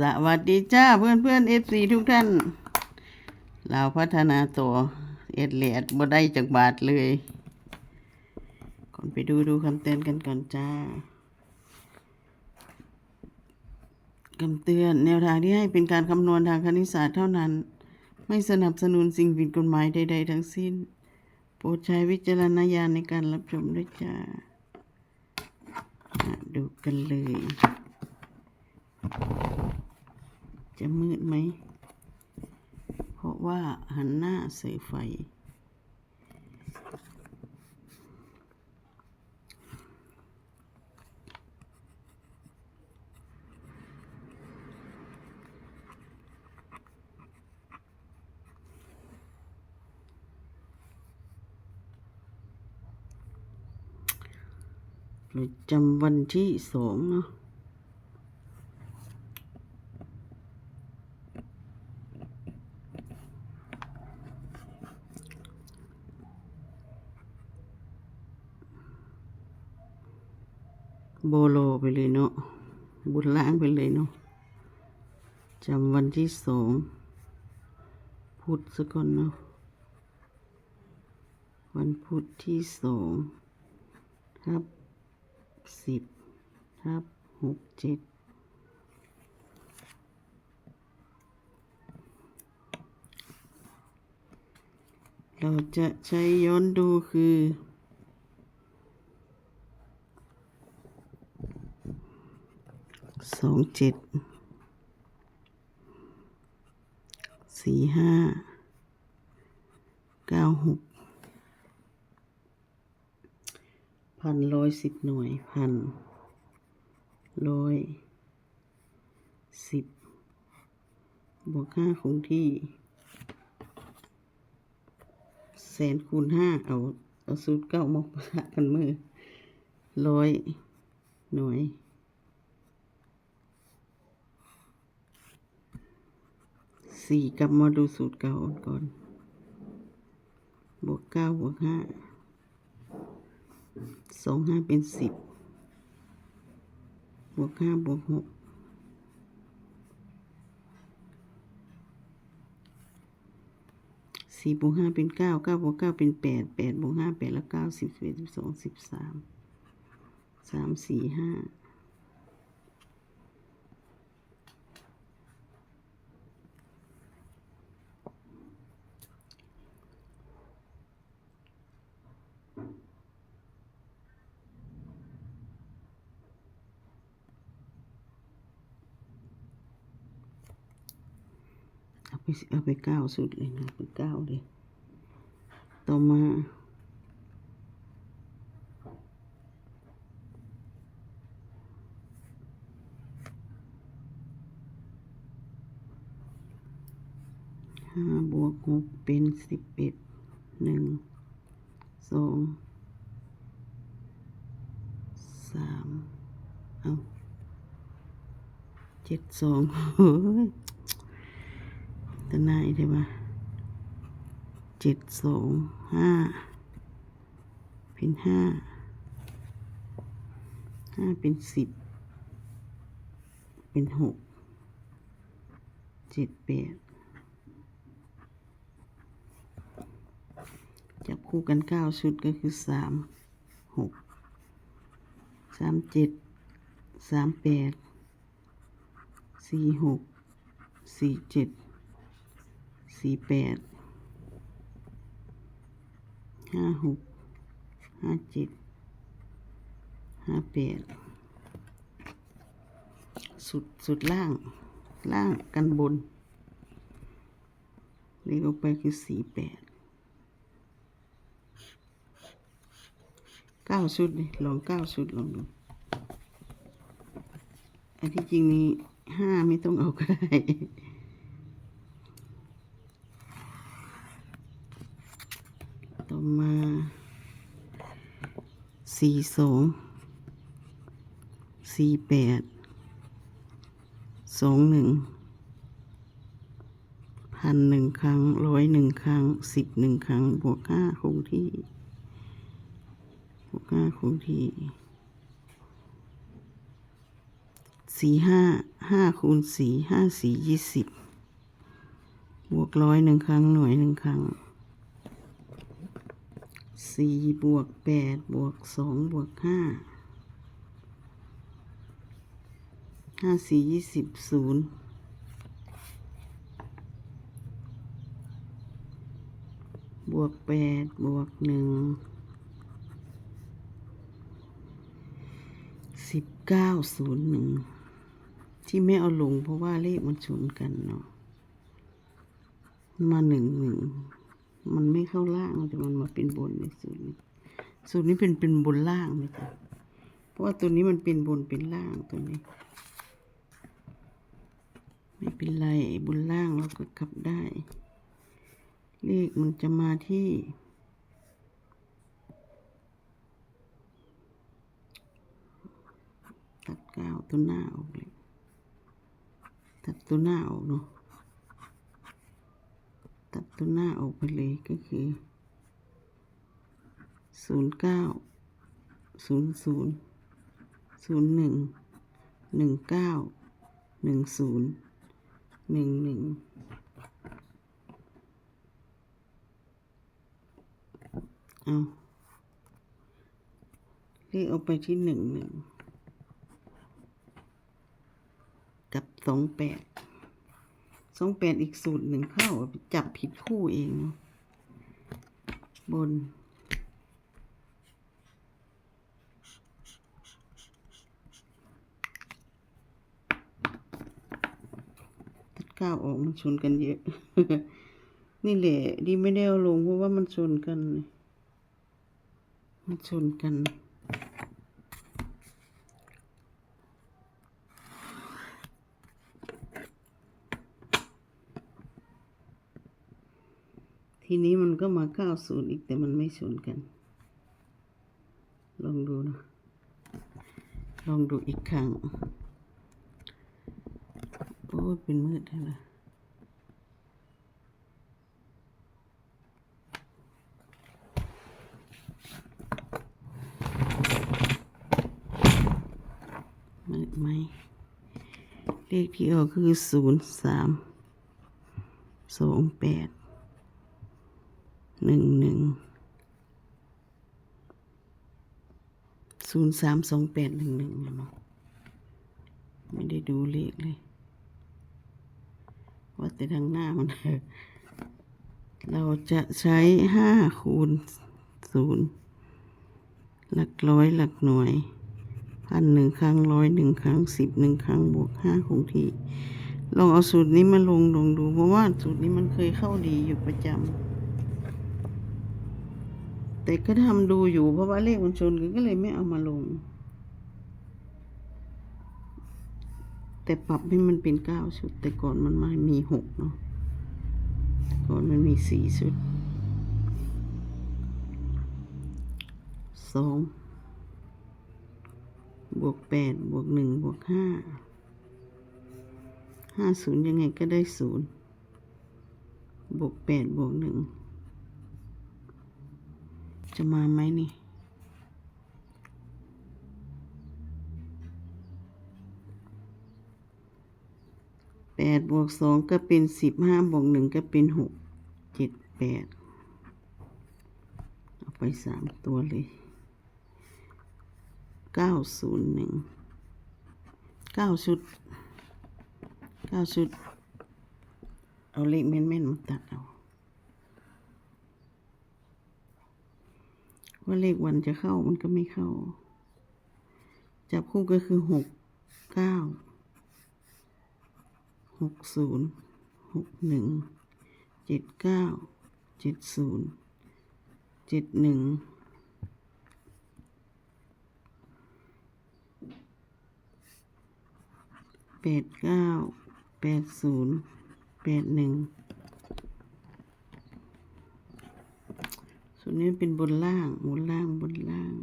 สวัสดีจ้าเพื่อนเพื่อนเอฟซีทุกท่าน เราพัฒนาตัวเอ็ดเหลียดบ่ได้จากบาทเลยก่อนไปดูดูคำเตือนกันก่อนจ้าคำเตือนแนวทางที่ให้เป็นการคำนวณทางคณิตศาสตร์เท่านั้น ไม่สนับสนุนสิ่งผิดกฎหมายใด ๆ ทั้งสิ้น โปรดใช้วิจารณญาณในการรับชมด้วยจ้ามาดูกันเลย จะมืดไหม เพราะว่าหันหน้าใส่ไฟประจำวันที่สองเนาะ โบโลไปเลยเนาะบุญล้างไปเลยเนาะจำวันที่สองพุธสก่อนเนาะวันพุธที่สองทับสิบทับหกเจ็ดเราจะใช้ย้อนดูคือ สองเจ็ดสี่ห้าเก้าหกพันร้อยสิบหน่วยพันร้อยสิบบวกห้าคงที่ แสนคูณห้าเอาเอาสูตรเก้ามาประะกันมือร้อยหน่วย สี่กลับมาดูสูตรเก่าก่อน บวกเก้าบวกห้าสองห้าเป็นสิบบวกห้าบวกหกสี่บวกห้าเป็นเก้าเก้าบวกเก้าเป็นแปดแปดบวกห้าแปดแล้วเก้าสิบสิบเอ็ดสิบสองสิบสามสามสี่ห้า เอาไปเอาไปเก้าสุดเลยนะไปเก้าเลย ต่อมาห้าบวกหกเป็นสิบเอ็ดหนึ่งสองสามเอาเจ็ดสองเฮ้ย ตะนายได้ปะเจ็ดสองห้าเป็นห้าห้าเป็นสิบเป็นหกเจ็ดแปดจับคู่กันเก้าชุดก็คือสามหกสามเจ็ดสามแปดสี่หกสี่เจ็ด สี่แปดห้าหกห้าเจ็ดห้าแปดสุดสุดล่าง ล่างกันบนเลขออกไปคือสี่แปดเก้าชุดเลยลองเก้าชุดลองดู อันที่จริงนี้ห้าไม่ต้องเอาก็ได้ ต่อ มาสี่สองสี่แปดสองหนึ่งพันหนึ่งครั้งร้อยหนึ่งครั้งสิบหนึ่งครั้ง บวกห้าคงที่บวกห้าคงที่สี่ห้าห้าคูณสี่ห้าสี่ยี่สิบบวกร้อยหนึ่งครั้งหน่วยหนึ่งครั้ง สี่บวกแปดบวกสองบวกห้าห้าสี่ยี่สิบศูนย์บวกแปดบวกหนึ่งสิบเก้าศูนย์หนึ่งที่ไม่เอาลงเพราะว่าเลขมันชนกันเนาะมาหนึ่งหนึ่ง มันไม่เข้าล่างแต่มันมาเป็นบนในสูตรนี้สูตรนี้เป็นเป็นบนล่างเลยจ้ะเพราะว่าตัวนี้มันเป็นบนเป็นล่างตัวนี้ ไม่เป็นไรบนล่างเราก็กลับได้ เลขมันจะมาที่ตัดก้าวตัวหน้าออกเลยตัดตัวหน้าออกเนาะ ตัดตัวหน้าออกไปเลยก็คือศูนย์เก้าศูนย์ศูนย์ศูนย์หนึ่งหนึ่งเก้าหนึ่งศูนย์หนึ่งหนึ่งเอาเลขเอาไปที่หนึ่งหนึ่งกับสองแปด สองแปดอีกสูตรหนึ่งเข้าจับผิดคู่เองบน ตัดก้าวออกมันชนกันเยอะ นี่แหละดีไม่ได้เอาลงเพราะว่ามันชนกัน มันชนกัน ทีนี้มันก็มาเก้าศูนย์อีกแต่มันไม่ชนกัน ลองดูนะ ลองดูอีกครั้ง โอ้เป็นมืดแล้วมืดไหมเลขที่ออกคือศูนย์สามสองแปด หนึ่งหนึ่งศูนย์สามสองแปดหนึ่งหนึ่งเนาะไม่ได้ดูเลขเลย ว่าแต่ทางหน้ามัน เราจะใช้ห้าคูณศูนย์หลักร้อยหลักหน่วยพันหนึ่งครั้งร้อยหนึ่งครั้งสิบหนึ่งครั้งบวกห้าคงที่ลองเอาสูตรนี้มาลงลองดู เพราะว่าสูตรนี้มันเคยเข้าดีอยู่ประจำ แต่ก็ทำดูอยู่เพราะว่าเลขมันชนกันก็เลยไม่เอามาลง แต่ปรับให้มันเป็นเก้าชุด แต่ก่อนมันมามีหกเนาะแต่ก่อนมันมีสี่ชุดสองบวกแปดบวกหนึ่งบวกห้าห้าศูนย์ยังไงก็ได้ศูนย์บวกแปดบวกหนึ่ง จะมาไหมนี่ แปดบวกสองก็เป็นสิบห้าบวกหนึ่งก็เป็นหกเจ็ดแปดเอาไปสามตัวเลยเก้าศูนย์หนึ่งเก้าชุดเก้าชุด เอาเลขแม่นๆมาตัดเอา ว่าเลขวันจะเข้ามันก็ไม่เข้า จับคู่ก็คือหกเก้าหกศูนย์หกหนึ่งเจ็ดเก้าเจ็ดศูนย์เจ็ดหนึ่งแปดเก้าแปดศูนย์แปดหนึ่ง ส่วนนี้เป็นบนล่างบนล่างบนล่าง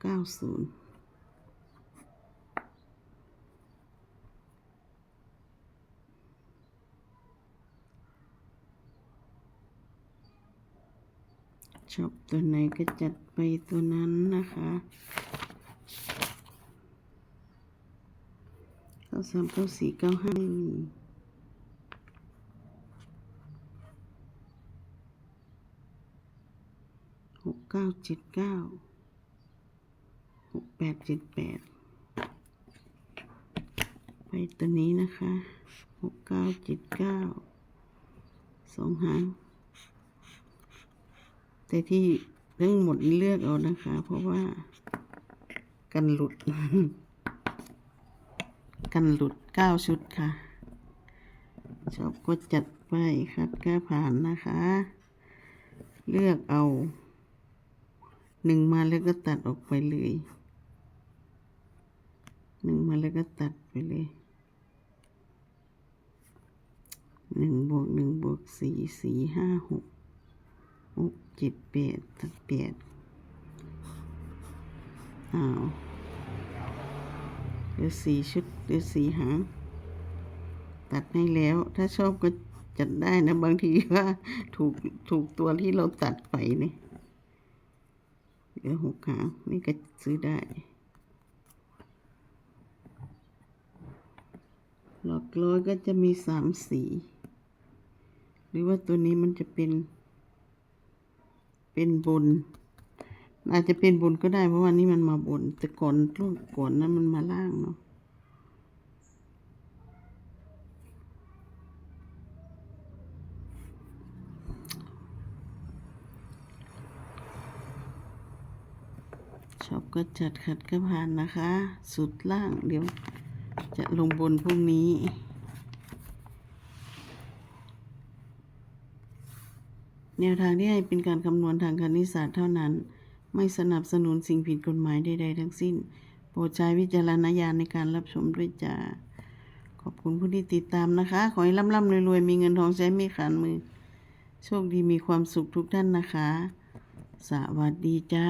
เก้าศูนย์ชอบตัวไหนก็จัดไปตัวนั้นนะคะเก้าสามเก้าสี่เก้าห้าไม่มีหก เก้าเจ็ดเก้าหกแปดเจ็ดแปดไปตัวนี้นะคะหกเก้าเจ็ดเก้าสองหางแต่ที่ทั้งหมดเลือกเอานะคะ เพราะว่า กันหลุด กันหลุดเก้าชุดค่ะชอบก็จัดไปคัดก้าผ่านนะคะ เลือกเอา หนึ่งมาแล้วก็ตัดออกไปเลยหนึ่งมาแล้วก็ตัดไปเลยหนึ่งบวกหนึ่งบวกสี่สี่ห้าหกหกเจ็ดแปดตัดแปดอ้าวเหลือสี่ชุดเหลือสี่หางตัดให้แล้ว ถ้าชอบก็จัดได้นะบางทีว่าถูกถูกตัวที่เราตัดไปเนี่ย เหลือหกหางนี่ก็ซื้อได้ หลอกร้อยก็จะมีสามสี หรือว่าตัวนี้มันจะเป็น เป็นบน อาจจะเป็นบนก็ได้เพราะว่านี่มันมาบน แต่ก่อนลูกก่อนนั้นมันมาล่างเนาะ ชอบ ก็จัดขัดก็ผ่านนะคะ สุดล่างเดี๋ยวจะลงบนพรุ่งนี้แนวทางที่ให้เป็นการคำนวณทางคณิตศาสตร์เท่านั้น ไม่สนับสนุนสิ่งผิดกฎหมายใดๆทั้งสิ้น โปรดใช้วิจารณญาณในการรับชมด้วยจ้า ขอบคุณผู้ที่ติดตามนะคะ ขอให้ร่ำๆรวยๆ มีเงินทองใช้ไม่ขาดมือ โชคดีมีความสุขทุกท่านนะคะ สวัสดีจ้า